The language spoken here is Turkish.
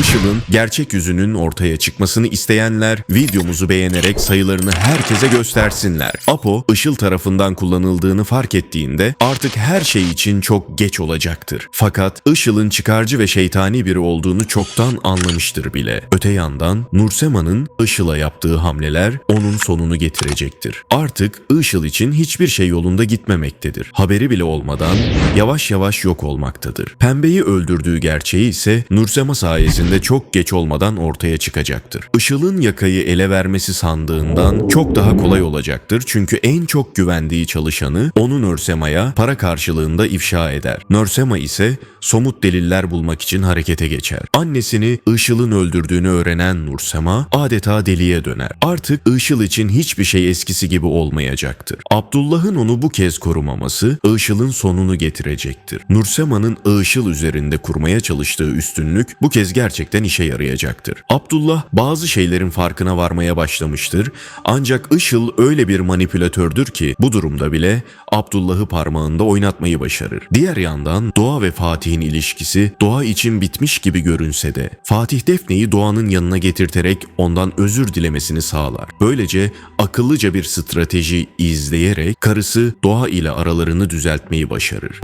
Işıl'ın gerçek yüzünün ortaya çıkmasını isteyenler videomuzu beğenerek sayılarını herkese göstersinler. Apo, Işıl tarafından kullanıldığını fark ettiğinde artık her şey için çok geç olacaktır. Fakat Işıl'ın çıkarcı ve şeytani biri olduğunu çoktan anlamıştır bile. Öte yandan Nursema'nın Işıl'a yaptığı hamleler onun sonunu getirecektir. Artık Işıl için hiçbir şey yolunda gitmemektedir. Haberi bile olmadan yavaş yavaş yok olmaktadır. Pembeyi öldürdüğü gerçeği ise Nursema sayesinde çok geç olmadan ortaya çıkacaktır. Işıl'ın yakayı ele vermesi sandığından çok daha kolay olacaktır çünkü en çok güvendiği çalışanı onu Nursema'ya para karşılığında ifşa eder. Nursema ise somut deliller bulmak için harekete geçer. Annesini Işıl'ın öldürdüğünü öğrenen Nursema adeta deliye döner. Artık Işıl için hiçbir şey eskisi gibi olmayacaktır. Abdullah'ın onu bu kez korumaması Işıl'ın sonunu getirecektir. Nursema'nın Işıl üzerinde kurmaya çalıştığı üstünlük bu kez gerçekten işe yarayacaktır. Abdullah bazı şeylerin farkına varmaya başlamıştır ancak Işıl öyle bir manipülatördür ki bu durumda bile Abdullah'ı parmağında oynatmayı başarır. Diğer yandan Doğa ve Fatih'in ilişkisi Doğa için bitmiş gibi görünse de Fatih Defne'yi Doğan'ın yanına getirterek ondan özür dilemesini sağlar. Böylece akıllıca bir strateji izleyerek karısı Doğa ile aralarını düzeltmeyi başarır.